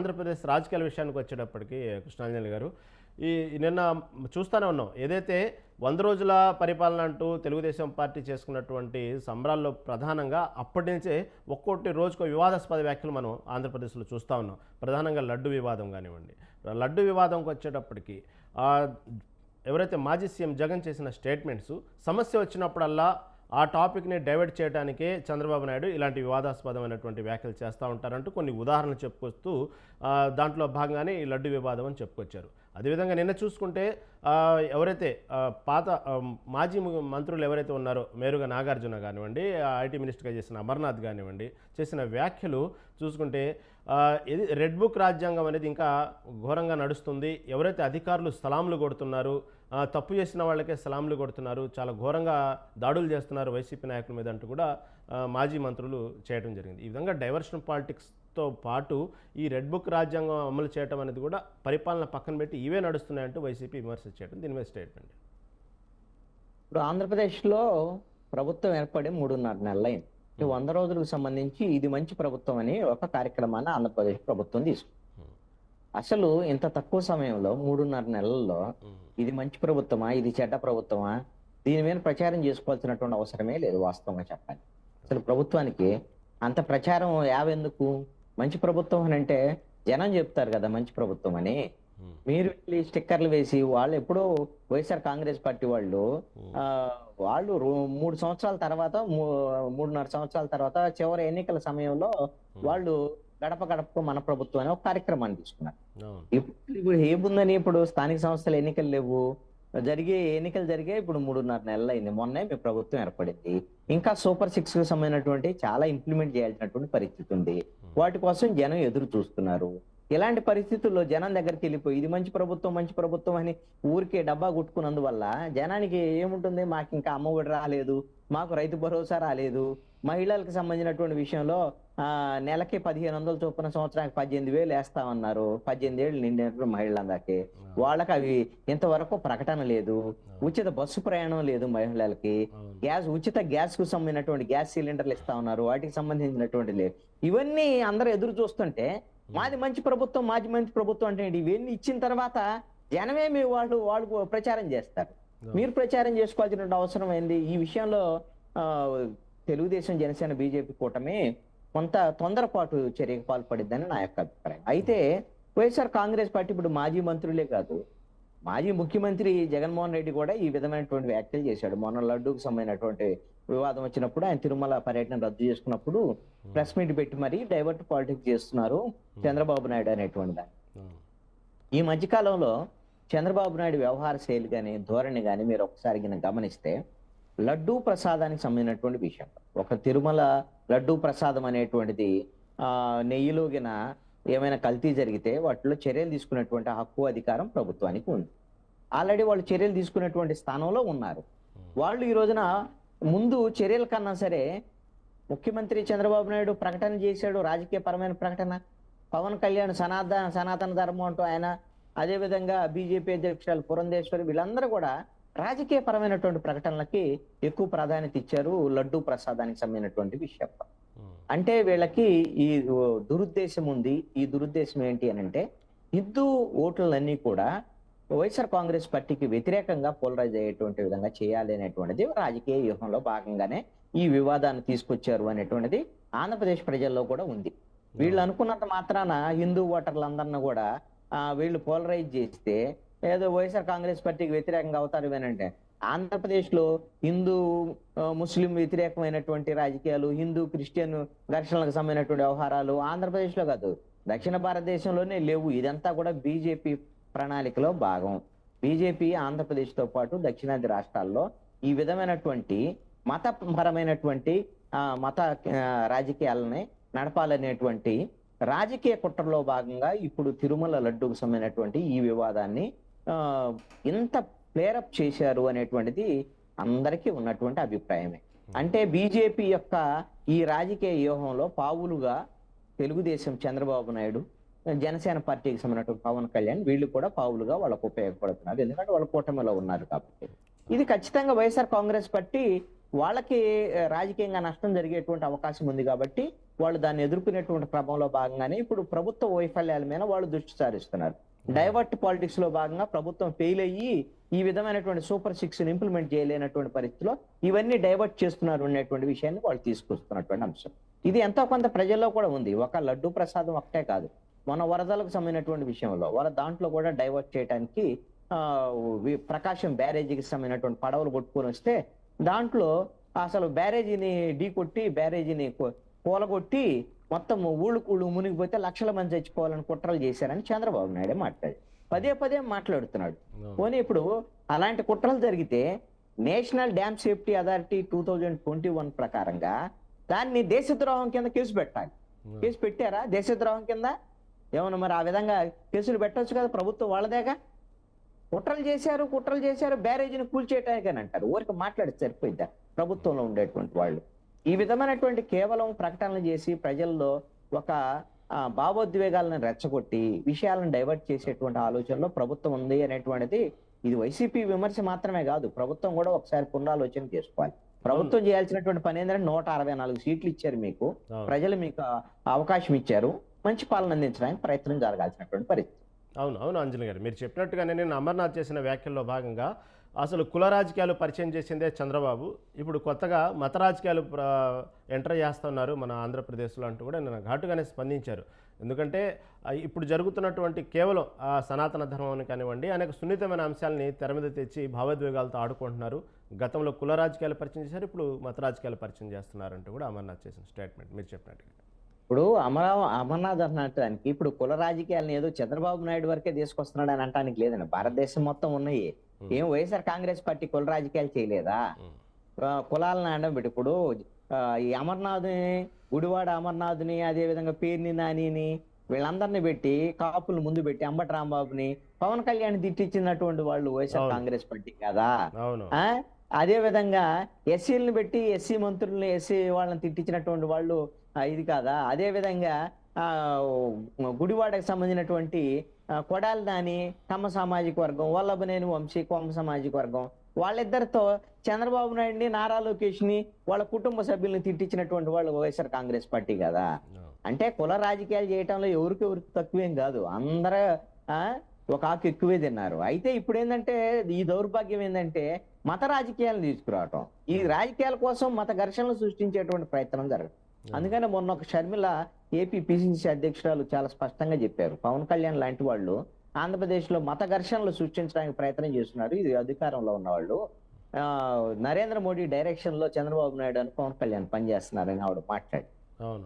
ఆంధ్రప్రదేశ్ రాజకీయాల విషయానికి వచ్చేటప్పటికి కృష్ణాంజలి గారు ఈ నిన్న చూస్తూనే ఉన్నాం. ఏదైతే వంద రోజుల పరిపాలన అంటూ తెలుగుదేశం పార్టీ చేసుకున్నటువంటి సంబరాల్లో ప్రధానంగా అప్పటి నుంచే ఒక్కొక్కటి రోజుకో వివాదాస్పద వ్యాఖ్యలు మనం ఆంధ్రప్రదేశ్లో చూస్తూ ఉన్నాం. ప్రధానంగా లడ్డు వివాదం కానివ్వండి. లడ్డు వివాదంకి వచ్చేటప్పటికి ఎవరైతే మాజీ సీఎం జగన్ చేసిన స్టేట్మెంట్స్ సమస్య వచ్చినప్పుడల్లా ఆ టాపిక్ని డైవర్ట్ చేయడానికే చంద్రబాబు నాయుడు ఇలాంటి వివాదాస్పదమైనటువంటి వ్యాఖ్యలు చేస్తూ ఉంటారంటూ కొన్ని ఉదాహరణలు చెప్పుకొస్తూ దాంట్లో భాగంగానే ఈ లడ్డు వివాదం అని చెప్పుకొచ్చారు. అదేవిధంగా నిన్న చూసుకుంటే ఎవరైతే పాత మాజీ మంత్రులు ఎవరైతే ఉన్నారో మేరుగా నాగార్జున కానివ్వండి ఐటీ మినిస్టర్గా చేసిన అమర్నాథ్ కానివ్వండి చేసిన వ్యాఖ్యలు చూసుకుంటే ఇది రెడ్ బుక్ రాజ్యాంగం అనేది ఇంకా ఘోరంగా నడుస్తుంది. ఎవరైతే అధికారులు సలాంలు కొడుతున్నారు తప్పు చేసిన వాళ్ళకే సలాంలు కొడుతున్నారు చాలా ఘోరంగా దాడులు చేస్తున్నారు వైసీపీ నాయకుల మీద అంటూ కూడా మాజీ మంత్రులు చేయడం జరిగింది. ఈ విధంగా డైవర్షన్ పాలిటిక్స్తో పాటు ఈ రెడ్ బుక్ రాజ్యాంగం అమలు చేయడం అనేది కూడా పరిపాలన పక్కన పెట్టి ఇవే నడుస్తున్నాయంటూ వైసీపీ విమర్శ చేయడం దీని మీద స్టేట్మెంట్. ఇప్పుడు ఆంధ్రప్రదేశ్లో ప్రభుత్వం ఏర్పడి మూడున్నర నెలలైంది. ఈ వంద రోజులకు సంబంధించి ఇది మంచి ప్రభుత్వం అని ఒక కార్యక్రమాన్ని ఆంధ్రప్రదేశ్ ప్రభుత్వం తీసుకుంది. అసలు ఇంత తక్కువ సమయంలో మూడున్నర నెలల్లో ఇది మంచి ప్రభుత్వమా? ఇది చెడ్డ ప్రభుత్వమా? దీని మీద ప్రచారం చేసుకోవాల్సినటువంటి అవసరమే లేదు వాస్తవంగా చెప్పాలి. అసలు ప్రభుత్వానికి అంత ప్రచారం యావెందుకు? మంచి ప్రభుత్వం అని అంటే జనం చెప్తారు కదా మంచి ప్రభుత్వం అని. మీరు వెళ్ళి స్టిక్కర్లు వేసి వాళ్ళు ఎప్పుడో వైఎస్ఆర్ కాంగ్రెస్ పార్టీ వాళ్ళు వాళ్ళు మూడు సంవత్సరాల తర్వాత మూడున్నర సంవత్సరాల తర్వాత చివరి ఎన్నికల సమయంలో వాళ్ళు గడప గడపకు మన ప్రభుత్వం అనే ఒక కార్యక్రమాన్ని తీసుకున్నారు ఇప్పుడు ఇప్పుడు ఏముందని ఇప్పుడు స్థానిక సంస్థల ఎన్నికలు లేవు. జరిగే ఎన్నికలు జరిగే ఇప్పుడు మూడున్నర నెలలు అయింది మొన్నే మీ ప్రభుత్వం ఏర్పడింది. ఇంకా సూపర్ సిక్స్కు సంబంధించినటువంటి చాలా ఇంప్లిమెంట్ చేయాల్సినటువంటి పరిస్థితి ఉంది. వాటి కోసం జనం ఎదురు చూస్తున్నారు. ఇలాంటి పరిస్థితుల్లో జనం దగ్గరికి వెళ్ళిపోయి ఇది మంచి ప్రభుత్వం మంచి ప్రభుత్వం అని ఊరికే డబ్బా కొట్టుకున్నందువల్ల జనానికి ఏముంటుంది? మాకు ఇంకా అమ్మఒడి రాలేదు మాకు రైతు భరోసా రాలేదు. మహిళలకు సంబంధించినటువంటి విషయంలో ఆ నెలకి పదిహేను వందల చొప్పున సంవత్సరానికి పద్దెనిమిది వేలు వేస్తామన్నారు. పద్దెనిమిది ఏళ్ళు నిండినటువంటి మహిళలందరికీ. వాళ్ళకి అవి ఇంతవరకు ప్రకటన లేదు. ఉచిత బస్సు ప్రయాణం లేదు మహిళలకి. గ్యాస్ ఉచిత గ్యాస్కు సంబంధించినటువంటి గ్యాస్ సిలిండర్లు ఇస్తా ఉన్నారు వాటికి సంబంధించినటువంటి లేదు ఇవన్నీ అందరూ ఎదురు చూస్తుంటే మాది మంచి ప్రభుత్వం మాది మంచి ప్రభుత్వం అంటే? ఇవన్నీ ఇచ్చిన తర్వాత జనమే మీ వాళ్ళు వాళ్ళు ప్రచారం చేస్తారు. మీరు ప్రచారం చేసుకోవాల్సిన అవసరం ఏంది? ఈ విషయంలో తెలుగుదేశం జనసేన బీజేపీ కూటమి కొంత తొందరపాటు చర్యకు పాల్పడిద్దని నా యొక్క అభిప్రాయం. అయితే వైఎస్ఆర్ కాంగ్రెస్ పార్టీ ఇప్పుడు మాజీ మంత్రులే కాదు. మాజీ ముఖ్యమంత్రి జగన్మోహన్ రెడ్డి కూడా ఈ విధమైనటువంటి వ్యాఖ్యలు చేశాడు. మొన్న లడ్డూకు సంబంధించినటువంటి వివాదం వచ్చినప్పుడు ఆయన తిరుమల పర్యటన రద్దు చేసుకున్నప్పుడు ప్రెస్ మీట్ పెట్టి మరీ డైవర్ట్ పాలిటిక్స్ చేస్తున్నారు చంద్రబాబు నాయుడు అనేటువంటి దాన్ని. అవును ఈ మధ్యకాలంలో చంద్రబాబు నాయుడు వ్యవహార శైలి కానీ ధోరణి కానీ మీరు ఒకసారి గమనిస్తే లడ్డూ ప్రసాదానికి సంబంధించినటువంటి విషయం. ఒక తిరుమల లడ్డూ ప్రసాదం అనేటువంటిది ఆ నెయ్యిలో గిన ఏమైనా కల్తీ జరిగితే వాటిలో చర్యలు తీసుకునేటువంటి హక్కు అధికారం ప్రభుత్వానికి ఉంది. ఆల్రెడీ వాళ్ళు చర్యలు తీసుకునేటువంటి స్థానంలో ఉన్నారు. వాళ్ళు ఈ రోజున ముందు చర్యల కన్నా సరే ముఖ్యమంత్రి చంద్రబాబు నాయుడు ప్రకటన చేశాడు రాజకీయ పరమైన ప్రకటన. పవన్ కళ్యాణ్ సనాతన సనాతన ధర్మం అంటూ ఆయన అదేవిధంగా బీజేపీ అధ్యక్షురాలు పురంధేశ్వరి వీళ్ళందరూ కూడా రాజకీయ పరమైనటువంటి ప్రకటనలకి ఎక్కువ ప్రాధాన్యత ఇచ్చారు లడ్డూ ప్రసాదానికి సంబంధించినటువంటి విషయం. అంటే వీళ్ళకి ఈ దురుద్దేశం ఉంది. ఈ దురుద్దేశం ఏంటి అని అంటే హిందూ ఓట్లన్నీ కూడా వైఎస్ఆర్ కాంగ్రెస్ పార్టీకి వ్యతిరేకంగా పోలరైజ్ అయ్యేటువంటి విధంగా చేయాలి అనేటువంటిది రాజకీయ వ్యూహంలో భాగంగానే ఈ వివాదాన్ని తీసుకొచ్చారు అనేటువంటిది ఆంధ్రప్రదేశ్ ప్రజల్లో కూడా ఉంది. వీళ్ళు అనుకున్నంత మాత్రాన హిందూ ఓటర్లందరినీ కూడా వీళ్ళు పోలరైజ్ చేస్తే ఏదో వైఎస్ఆర్ కాంగ్రెస్ పార్టీకి వ్యతిరేకంగా అవుతారు అంటే ఆంధ్రప్రదేశ్లో హిందూ ముస్లిం వ్యతిరేకమైనటువంటి రాజకీయాలు హిందూ క్రిస్టియన్ ఘర్షణలకు సంబంధించినటువంటి వ్యవహారాలు ఆంధ్రప్రదేశ్లో కాదు దక్షిణ భారతదేశంలోనే లేవు. ఇదంతా కూడా బీజేపీ ప్రణాళికలో భాగం. బీజేపీ ఆంధ్రప్రదేశ్తో పాటు దక్షిణాది రాష్ట్రాల్లో ఈ విధమైనటువంటి మతపరమైనటువంటి మత రాజకీయాలని నడపాలనేటువంటి రాజకీయ కుట్రలో భాగంగా ఇప్పుడు తిరుమల లడ్డూకు సంబంధించినటువంటి ఈ వివాదాన్ని ఇంత ప్లేరప్ చేశారు అనేటువంటిది అందరికీ ఉన్నటువంటి అభిప్రాయమే. అంటే బీజేపీ యొక్క ఈ రాజకీయ వ్యూహంలో పావులుగా తెలుగుదేశం చంద్రబాబు నాయుడు జనసేన పార్టీకి సంబంధించిన పవన్ కళ్యాణ్ వీళ్ళు కూడా పావులుగా వాళ్ళకు ఉపయోగపడుతున్నారు. ఎందుకంటే వాళ్ళ కూటమిలో ఉన్నారు కాబట్టి. ఇది ఖచ్చితంగా వైఎస్ఆర్ కాంగ్రెస్ పార్టీ వాళ్ళకి రాజకీయంగా నష్టం జరిగేటువంటి అవకాశం ఉంది కాబట్టి వాళ్ళు దాన్ని ఎదుర్కొనేటువంటి క్రమంలో భాగంగానే ఇప్పుడు ప్రభుత్వ వైఫల్యాల మీద వాళ్ళు దృష్టి సారిస్తున్నారు. డైవర్ట్ పాలిటిక్స్లో భాగంగా ప్రభుత్వం ఫెయిల్ అయ్యి ఈ విధమైనటువంటి సూపర్ సిక్స్ ఇంప్లిమెంట్ చేయలేనటువంటి పరిస్థితిలో ఇవన్నీ డైవర్ట్ చేస్తున్నారు అనేటువంటి విషయాన్ని వాళ్ళు తీసుకొస్తున్నటువంటి అంశం. ఇది ఎంతో కొంత ప్రజల్లో కూడా ఉంది. ఒక లడ్డు ప్రసాదం ఒకటే కాదు. మన వరదలకు సంబంధించినటువంటి విషయంలో వర దాంట్లో కూడా డైవర్ట్ చేయడానికి ప్రకాశం బ్యారేజీకి సంబంధించినటువంటి పడవలు కొట్టుకొని వస్తే దాంట్లో అసలు బ్యారేజీని ఢీ కొట్టి బ్యారేజీని కూలగొట్టి మొత్తం ఊళ్ళు కూళ్ళు మునిగిపోతే లక్షల మంది చచ్చిపోవాలని కుట్రలు చేశారని చంద్రబాబు నాయుడు మాట్లాడు పదే పదే మాట్లాడుతున్నాడు. పోనీ ఇప్పుడు అలాంటి కుట్రలు జరిగితే national dam safety authority two thousand twenty one ప్రకారంగా దాన్ని దేశద్రోహం కింద కేసు పెట్టాలి. కేసు పెట్టారా? దేశద్రోహం కింద? ఏమన్నా మరి ఆ విధంగా కేసులు పెట్టొచ్చు కదా ప్రభుత్వం వాళ్ళదేగా? కుట్రలు చేశారు కుట్రలు చేశారు బ్యారేజీని కూల్చేయటానికి అని అంటారు ఊరికి మాట్లాడి సరిపోయిద్దా? ప్రభుత్వంలో ఉండేటువంటి వాళ్ళు. ఈ విధమైనటువంటి కేవలం ప్రకటనలు చేసి ప్రజల్లో ఒక భావోద్వేగాలను రెచ్చగొట్టి విషయాలను డైవర్ట్ చేసేటువంటి ఆలోచనలో ప్రభుత్వం ఉంది అనేటువంటిది ఇది వైసీపీ విమర్శ మాత్రమే కాదు. ప్రభుత్వం కూడా ఒకసారి పునరాలోచన చేసుకోవాలి. ప్రభుత్వం చేయాల్సినటువంటి పని ఏంటంటే నూట అరవై నాలుగు సీట్లు ఇచ్చారు మీకు. ప్రజలు మీకు అవకాశం ఇచ్చారు. మంచి పాలన అందించడానికి ప్రయత్నం జరగాల్సినటువంటి పరిస్థితి. అవును అవును అంజలి గారు. మీరు చెప్పినట్టుగానే నేను అమర్నాథ్ చేసిన వ్యాఖ్యల్లో భాగంగా అసలు కుల రాజకీయాలు పరిచయం చేసిందే చంద్రబాబు. ఇప్పుడు కొత్తగా మత రాజకీయాలు ఎంటర్ చేస్తున్నారు మన ఆంధ్రప్రదేశ్లో అంటూ కూడా నేను ఘాటుగానే స్పందించారు. ఎందుకంటే ఇప్పుడు జరుగుతున్నటువంటి కేవలం ఆ సనాతన ధర్మాన్ని కానివ్వండి అనేక సున్నితమైన అంశాలని తెర మీద తెచ్చి భావోద్వేగాలతో ఆడుకుంటున్నారు. గతంలో కుల రాజకీయాలు పరిచయం చేశారు ఇప్పుడు మత రాజకీయాలు పరిచయం చేస్తున్నారంటూ కూడా అమర్నాథ్ చేసిన స్టేట్మెంట్ మీరు చెప్పినట్టుగా. ఇప్పుడు అమరా అమర్నాథ్ అనటానికి ఇప్పుడు కుల రాజకీయాలను ఏదో చంద్రబాబు నాయుడు వరకే తీసుకొస్తున్నాడు అని అనటానికి లేదండి. భారతదేశం మొత్తం ఉన్నాయి. ఏం వైఎస్ఆర్ కాంగ్రెస్ పార్టీ కుల రాజకీయాలు చేయలేదా? కులాలను అండబెట్టి ఇప్పుడు ఈ అమర్నాథ్ని గుడివాడ అమర్నాథ్ని అదే విధంగా పేర్ని నానిని వీళ్ళందరినీ పెట్టి కాపులు ముందు పెట్టి అంబటి రాంబాబుని పవన్ కళ్యాణ్ తిట్టించినటువంటి వాళ్ళు వైఎస్ఆర్. కాంగ్రెస్ పార్టీ కదా? అదే విధంగా ఎస్సీలను పెట్టి ఎస్సీ మంత్రుల్ని ఎస్సీ వాళ్ళని తిట్టించినటువంటి వాళ్ళు ఇది కాదా? అదే విధంగా ఆ, గుడివాడకు సంబంధించినటువంటి కొడాలి నాని కమ్మ సామాజిక వర్గం వల్లభనేని వంశీ కొమ్మ సామాజిక వర్గం వాళ్ళిద్దరితో చంద్రబాబు నాయుడిని నారా లోకేష్ని వాళ్ళ కుటుంబ సభ్యుల్ని తిట్టించినటువంటి వాళ్ళు వైఎస్ఆర్ కాంగ్రెస్ పార్టీ కదా. అంటే కుల రాజకీయాలు చేయటంలో ఎవరికి ఎవరికి తక్కువేం కాదు. అందరూ ఆ, ఒక ఆకు ఎక్కువే తిన్నారు. అయితే ఇప్పుడు ఏంటంటే ఈ దౌర్భాగ్యం ఏంటంటే మత రాజకీయాలను తీసుకురావటం. ఈ రాజకీయాల కోసం మత ఘర్షణలు సృష్టించేటువంటి ప్రయత్నం జరగదు అందుకని మొన్న ఒక షర్మిల ఏపీ పిసిసి అధ్యక్షురాలు చాలా స్పష్టంగా చెప్పారు. పవన్ కళ్యాణ్ లాంటి వాళ్ళు ఆంధ్రప్రదేశ్లో మత ఘర్షణలు సృష్టించడానికి ప్రయత్నం చేస్తున్నారు. ఇది అధికారంలో ఉన్న వాళ్ళు ఆ, నరేంద్ర మోడీ డైరెక్షన్లో చంద్రబాబు నాయుడు అని పవన్ కళ్యాణ్ పనిచేస్తున్నారని ఆవిడ మాట్లాడి.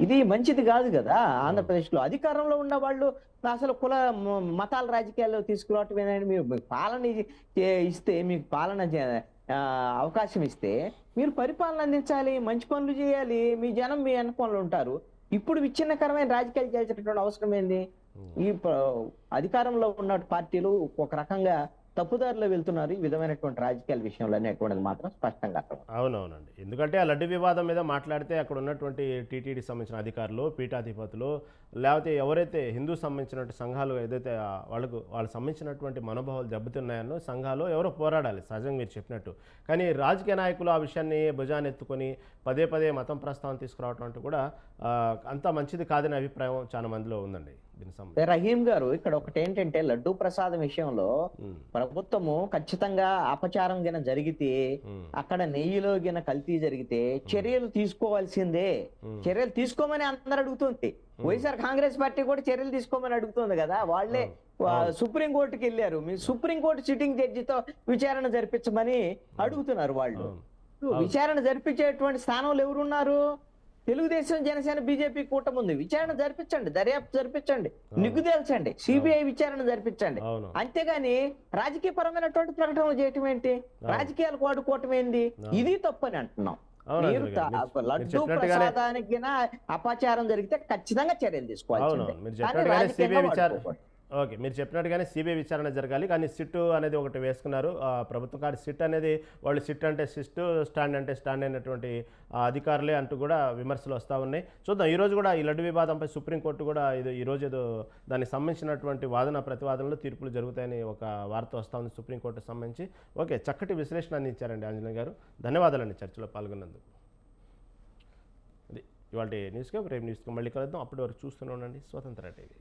ఇది మంచిది కాదు కదా? ఆంధ్రప్రదేశ్లో అధికారంలో ఉన్న వాళ్ళు అసలు కుల మతాల రాజకీయాల్లో తీసుకురావటం మీరు పాలన ఇస్తే మీకు పాలన అవకాశం ఇస్తే మీరు పరిపాలన అందించాలి మంచి పనులు చేయాలి మీ జనం మీ వెనకాల ఉంటారు ఇప్పుడు విచ్ఛిన్నకరమైన రాజకీయాలు చేసేటటువంటి అవసరం ఏంది. ఈ అధికారంలో ఉన్న పార్టీలు ఒక రకంగా తప్పుదారిలో వెళ్తున్నారు ఈ విధమైనటువంటి రాజకీయాల విషయంలో అనేటువంటిది మాత్రం స్పష్టంగా అర్థం అవునవునండి. ఎందుకంటే ఆ లడ్డు వివాదం మీద మాట్లాడితే అక్కడ ఉన్నటువంటి టీటీడీ సంబంధించిన అధికారులు పీఠాధిపతులు లేకపోతే ఎవరైతే హిందూ సంబంధించినటువంటి సంఘాలు ఏదైతే వాళ్ళకు వాళ్ళకి సంబంధించినటువంటి మనోభావాలు దెబ్బతిన్నాయనో సంఘాలు ఎవరో పోరాడాలి. సహజంగా మీరు చెప్పినట్టు. కానీ రాజకీయ నాయకులు ఆ విషయాన్ని భుజాన్ని ఎత్తుకొని పదే పదే మతం ప్రస్తావన తీసుకురావటం అంటూ కూడా అంత మంచిది కాదనే అభిప్రాయం చాలా మందిలో ఉందండి. సంబంధించి రహీం గారు ఇక్కడ ఒకటి ఏంటంటే లడ్డూ ప్రసాదం విషయంలో ప్రభుత్వము ఖచ్చితంగా అపచారం గిన జరిగితే అక్కడ నెయ్యిలో గిన కల్తీ జరిగితే చర్యలు తీసుకోవాల్సిందే. చర్యలు తీసుకోమని అందరు అడుగుతుంది. వైఎస్ఆర్ కాంగ్రెస్ పార్టీ కూడా చర్యలు తీసుకోమని అడుగుతుంది కదా. వాళ్ళే ఆ, సుప్రీం కోర్టుకి వెళ్ళారు. మీ సుప్రీం కోర్టు సిట్టింగ్ జడ్జితో విచారణ జరిపించమని అడుగుతున్నారు వాళ్ళు. విచారణ జరిపించేటువంటి స్థానంలో ఎవరున్నారు? తెలుగుదేశం జనసేన బీజేపీ కూటమి ఉంది విచారణ జరిపించండి. దర్యాప్తు జరిపించండి. నిగ్గు తేల్చండి. సిబిఐ విచారణ జరిపించండి. అంతేగాని రాజకీయ పరమైనటువంటి ప్రకటనలు చేయటం ఏంటి? రాజకీయాలకు వాడుకోవటం ఏంది? ఇది తప్పని అంటున్నాం. మీరు లడ్డు ప్రసాదానికి అపచారం జరిగితే ఖచ్చితంగా చర్యలు తీసుకోవాల్సిందే. మీరు కానీ ఓకే మీరు చెప్పినట్టుగానే సిబిఐ విచారణ జరగాలి. కానీ సిట్ అనేది ఒకటి వేసుకున్నారు. ప్రభుత్వ ప్రభుత్వం సిట్ అనేది వాళ్ళు సిట్ అంటే సిస్ట్ స్టాండ్ అంటే స్టాండ్ అయినటువంటి అధికారులే అంటూ కూడా విమర్శలు వస్తూ ఉన్నాయి. చూద్దాం ఈరోజు కూడా ఈ లడ్డు వివాదంపై సుప్రీంకోర్టు కూడా ఇది ఈరోజు ఏదో దానికి సంబంధించినటువంటి వాదన ప్రతివాదనలు తీర్పులు జరుగుతాయని ఒక వార్త వస్తూ ఉంది సుప్రీంకోర్టుకు సంబంధించి. ఓకే చక్కటి విశ్లేషణ అందించారండి ఆంజనేయ గారు. ధన్యవాదాలండి చర్చలో పాల్గొన్నందుకు. ఇది ఇవాళ న్యూస్గా రేపు న్యూస్కి మళ్ళీ కలుద్దాం. అప్పటి వరకు చూస్తూనే ఉండండి. స్వతంత్ర టీవీ.